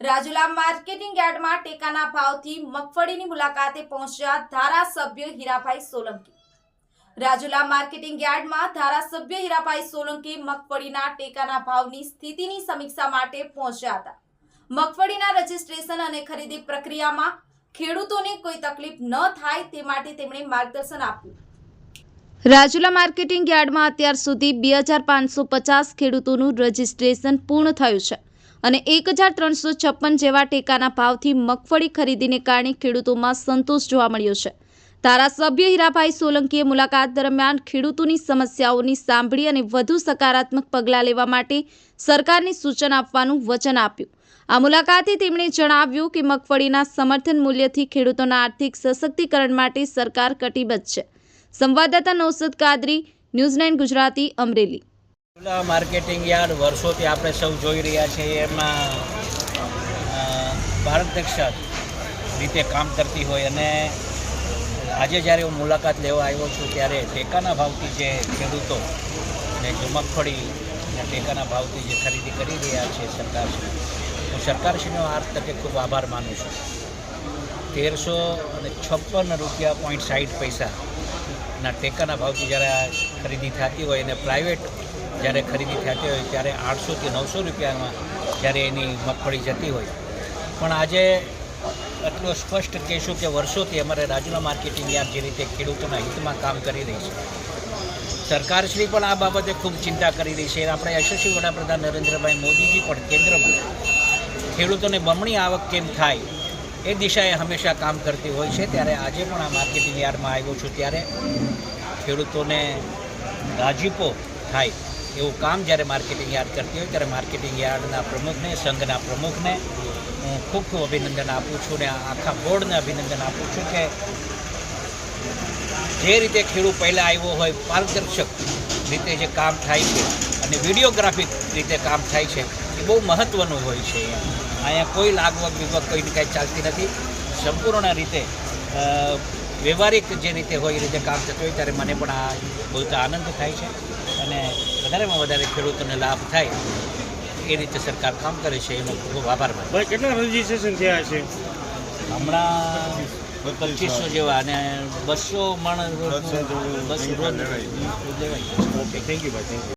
Rajula marketing યાર્ડમાં ટેકાના ભાવથી મગફળીની મુલાકાતે પહોંચ્યા ધારાસભ્ય હીરાભાઈ સોલંકી. રાજુલા માર્કેટિંગ યાર્ડમાં ધારાસભ્ય હીરાભાઈ સોલંકી મગફળીના ટેકાના ભાવની સ્થિતિની સમીક્ષા માટે પહોંચ્યા હતા. મગફળીના રજીસ્ટ્રેશન અને ખરીદી પ્રક્રિયામાં ખેડૂતોને કોઈ તકલીફ ન થાય તે માટે તેમણે માર્ગદર્શન આપ્યું. રાજુલા માર્કેટિંગ યાર્ડમાં અત્યાર સુધી બે હજાર પાંચસો પચાસ ખેડૂતોનું રજીસ્ટ્રેશન પૂર્ણ થયું છે. અને એક હજાર ત્રણસો છપ્પન જેવા ટેકાના ભાવથી મગફળી ખરીદીને કારણે ખેડૂતોમાં સંતોષ જોવા મળ્યો છે. ધારાસભ્ય હીરાભાઈ સોલંકીએ મુલાકાત દરમિયાન ખેડૂતોની સમસ્યાઓની સાંભળી અને વધુ સકારાત્મક પગલાં લેવા માટે સરકારને સૂચન આપવાનું વચન આપ્યું. આ મુલાકાતે તેમણે જણાવ્યું કે મગફળીના સમર્થન મૂલ્યથી ખેડૂતોના આર્થિક સશક્તિકરણ માટે સરકાર કટિબદ્ધ છે. સંવાદદાતા નૌસદ કાદરી, ન્યૂઝ ગુજરાતી, અમરેલી. જુલા માર્કેટિંગ યાર્ડ વર્ષોથી આપણે સૌ જોઈ રહ્યા છીએ. એમાં પારદર્શક રીતે કામ કરતી હોય અને આજે જ્યારે હું મુલાકાત લેવા આવ્યો છું ત્યારે ટેકાના ભાવથી જે ખેડૂતો ને મગફળી ને ટેકાના ભાવથી જે ખરીદી કરી રહ્યા છે સરકારશ્રી હું સરકારશ્રીનો આ તકે ખૂબ આભાર માનું છું. તેરસો અને છપ્પન રૂપિયા પોઈન્ટ સાઠ પૈસાના ટેકાના ભાવથી જ્યારે ખરીદી થતી હોય અને પ્રાઇવેટ જ્યારે ખરીદી થતી હોય ત્યારે આઠસોથી નવસો રૂપિયામાં જ્યારે એની મગફળી જતી હોય. પણ આજે એટલું સ્પષ્ટ કહેશું કે વર્ષોથી અમારે રાજુલા માર્કેટિંગ યાર્ડ જે રીતે ખેડૂતોના હિતમાં કામ કરી રહી છે. સરકારશ્રી પણ આ બાબતે ખૂબ ચિંતા કરી રહી છે. આપણે યશસ્વી વડાપ્રધાન નરેન્દ્રભાઈ મોદીજી પણ કેન્દ્રમાં ખેડૂતોને બમણી આવક કેમ થાય એ દિશાએ હંમેશા કામ કરતી હોય છે. ત્યારે આજે પણ આ માર્કેટિંગ યાર્ડમાં આવ્યો છું ત્યારે ખેડૂતોને રાજીપો થાય. એવું કામ જ્યારે માર્કેટિંગ યાર્ડ કરતી હોય ત્યારે માર્કેટિંગ યાર્ડના પ્રમુખને, સંઘના પ્રમુખને હું ખૂબ ખૂબ અભિનંદન આપું છું ને આખા બોર્ડને અભિનંદન આપું છું કે જે રીતે ખેડૂત પહેલાં આવ્યો હોય, પારદર્શક રીતે જે કામ થાય છે અને વિડીયોગ્રાફિક રીતે કામ થાય છે, એ બહુ મહત્ત્વનું હોય છે. અહીંયા કોઈ લાગવગ વિગવગ કોઈને કાંઈ ચાલતી નથી. સંપૂર્ણ રીતે વ્યવહારિક જે રીતે હોય એ રીતે કામ થતું હોય ત્યારે મને પણ આ બહુ જ આનંદ થાય છે. અને વધારેમાં વધારે ખેડૂતોને લાભ થાય એ રીતે સરકાર કામ કરે છે એનો ખૂબ ખૂબ આભાર માનું. ભાઈ કેટલા રજીસ્ટ્રેશન થયા છે? હમણાં પચીસો જેવા અને બસો માણસ બસો રોજ લેવાય. લેવાય. ઓકે થેન્ક યુ ભાઈ થેન્ક યુ